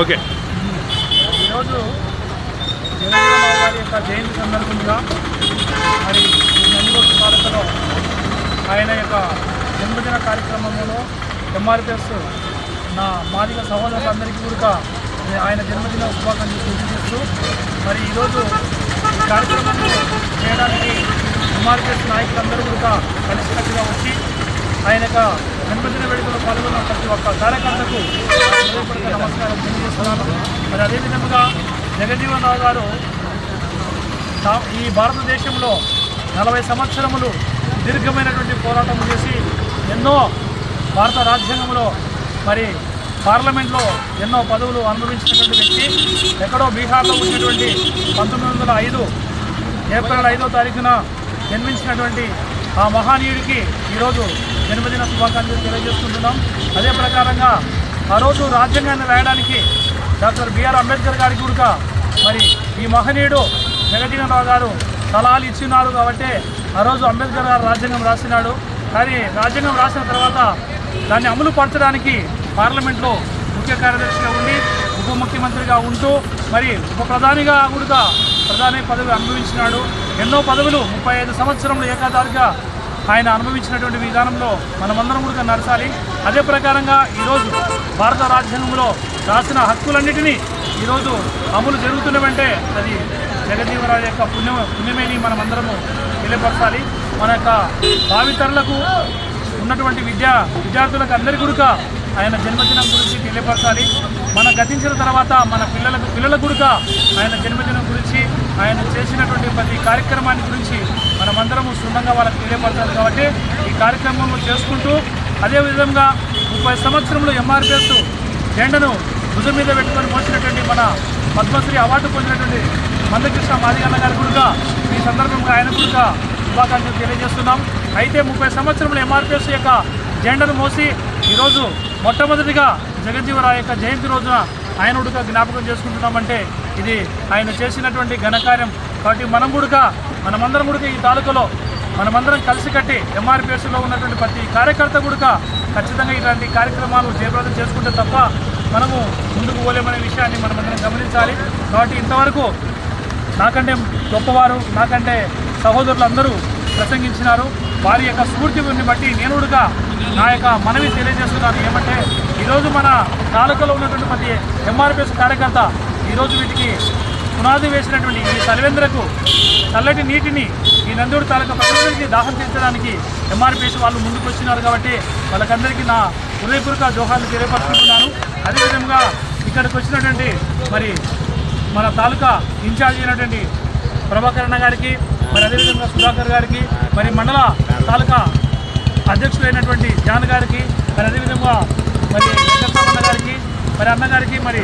Okay. ఈరోజు గారి యొక్క జయంతి సందర్భంగా మరి ఈ నందిగోడు ఆయన యొక్క జన్మదిన కార్యక్రమంలో ఎంఆర్పిఎస్ నా మాదిక సహోదరులందరికీ కూడా ఆయన జన్మదిన శుభాకాంక్షలు తెలియజేస్తూ మరి ఈరోజు ఈ చేయడానికి ఎంఆర్పిఎస్ నాయకులందరూ కూడా కలిసికట్టుగా వచ్చి ఆయన యొక్క జన్మదిన వేడుకలో పాల్గొన్న ప్రతి ఒక్క కార్యకర్తకు నమస్కారం తెలియజేస్తున్నాను. మరి అదేవిధంగా జగజీవన్ రావు గారు ఈ భారతదేశంలో నలభై సంవత్సరములు దీర్ఘమైనటువంటి పోరాటం చేసి ఎన్నో భారత రాజ్యాంగంలో మరి పార్లమెంట్లో ఎన్నో పదవులు అనుభవించినటువంటి వ్యక్తి ఎక్కడో బీహార్లో ఉన్నటువంటి పంతొమ్మిది వందల ఐదు ఏప్రిల్ ఐదో తారీఖున జన్మించినటువంటి ఆ మహానీయుడికి ఈరోజు జన్మదిన శుభాకాంక్షలు తెలియజేసుకుంటున్నాం. అదే ప్రకారంగా ఆ రోజు రాజ్యాంగాన్ని రాయడానికి డాక్టర్ బిఆర్ అంబేద్కర్ గారికి కూడక మరి ఈ మహనీయుడు జగజీవన్ రావు గారు సలహాలు ఇచ్చినారు కాబట్టి ఆ రోజు అంబేద్కర్ గారు రాజ్యాంగం రాసినాడు. కానీ రాజ్యాంగం రాసిన తర్వాత దాన్ని అమలు పరచడానికి పార్లమెంట్లో ముఖ్య కార్యదర్శిగా ఉండి ఉప ముఖ్యమంత్రిగా ఉంటూ మరి ఉప ప్రధానిగా కూడా ప్రధాని పదవి అనుభవించినాడు. ఎన్నో పదవులు ముప్పై ఐదు సంవత్సరంలో ఏకాధారిగా ఆయన అనుభవించినటువంటి విధానంలో మనమందరం కూడా నడచాలి. అదే ప్రకారంగా ఈరోజు భారత రాజ్యాంగంలో రాసిన హక్కులన్నిటినీ ఈరోజు అమలు జరుగుతున్నవంటే అది జగజీవరాజు యొక్క పుణ్య పుణ్యమేని మనమందరము తెలియపరచాలి. మన యొక్క భావితరులకు ఉన్నటువంటి విద్యా విద్యార్థులకు అందరి గురుక ఆయన జన్మదినం గురించి తెలియపరచాలి. మన గతించిన తర్వాత మన పిల్లలకు పిల్లల గురుక ఆయన జన్మదినం గురించి ఆయన చేసినటువంటి ప్రతి కార్యక్రమాన్ని గురించి మనమందరము క్షుణ్ణంగా వాళ్ళకి తెలియపడతారు కాబట్టి ఈ కార్యక్రమంలో చేసుకుంటూ అదేవిధంగా ముప్పై సంవత్సరంలో ఎంఆర్పిఎస్ జెండను భుజం మీద పెట్టుకొని మోసినటువంటి మన పద్మశ్రీ అవార్డు పొందినటువంటి మందకృష్ణ మాదిగన్న గారి కూడా ఈ సందర్భంగా ఆయన కూడా శుభాకాంక్షలు తెలియజేస్తున్నాం. అయితే ముప్పై సంవత్సరంలో ఎంఆర్పిఎస్ యొక్క జెండను మోసి ఈరోజు మొట్టమొదటిగా జగజ్జీవరావు యొక్క జయంతి రోజున ఆయన ఉడుక జ్ఞాపకం చేసుకుంటున్నామంటే ఇది ఆయన చేసినటువంటి ఘనకార్యం. కాబట్టి మనం కూడా మనమందరం కూడా ఈ తాలూకాలో మనమందరం కలిసి కట్టి ఎంఆర్పిఎస్లో ఉన్నటువంటి ప్రతి కార్యకర్త కూడా ఖచ్చితంగా ఇలాంటి కార్యక్రమాలు జయప్రదం చేసుకుంటే తప్ప మనము ముందుకు పోలేమనే విషయాన్ని మనమందరం గమనించాలి. కాబట్టి ఇంతవరకు నాకంటే గొప్పవారు నాకంటే సహోదరులు అందరూ ప్రసంగించినారు. వారి యొక్క స్ఫూర్తిని బట్టి నేను ఉడుక నా యొక్క మనవి తెలియజేస్తున్నాను. ఏమంటే ఈరోజు మన తాలూకాలో ఉన్నటువంటి ప్రతి ఎంఆర్పిఎస్ కార్యకర్త ఈరోజు వీటికి పునాది వేసినటువంటి ఈ సర్వేంద్రకు చల్లటి నీటిని ఈ నందూరు తాలూకా ప్రజలందరికీ దాహం తీర్చడానికి ఎంఆర్పిఎస్ వాళ్ళు ముందుకు వచ్చినారు కాబట్టి వాళ్ళకందరికీ నా హృదయపూర్వక జోహాలు తెలియపరుచుకుంటున్నాను. అదేవిధంగా ఇక్కడికి వచ్చినటువంటి మరి మన తాలూకా ఇన్ఛార్జ్ అయినటువంటి ప్రభాకరణ గారికి మరి అదేవిధంగా సుధాకర్ గారికి మరి మండల తాలూకా అధ్యక్షులైనటువంటి జాన్ గారికి మరి అదేవిధంగా మరి వెంకటరామన్న అన్న గారికి మరి అన్నగారికి మరి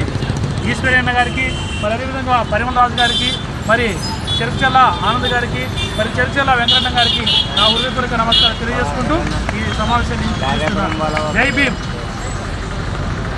ఈశ్వరి అన్న గారికి మరి అదేవిధంగా పరిమళ రాజు గారికి మరి చెరుచల్ల ఆనంద్ గారికి మరి చెరుచల్ల వెంకటన్న గారికి నా హృదయపూర్వక నమస్కారం తెలియజేసుకుంటూ ఈ సమావేశాన్ని. జై భీమ్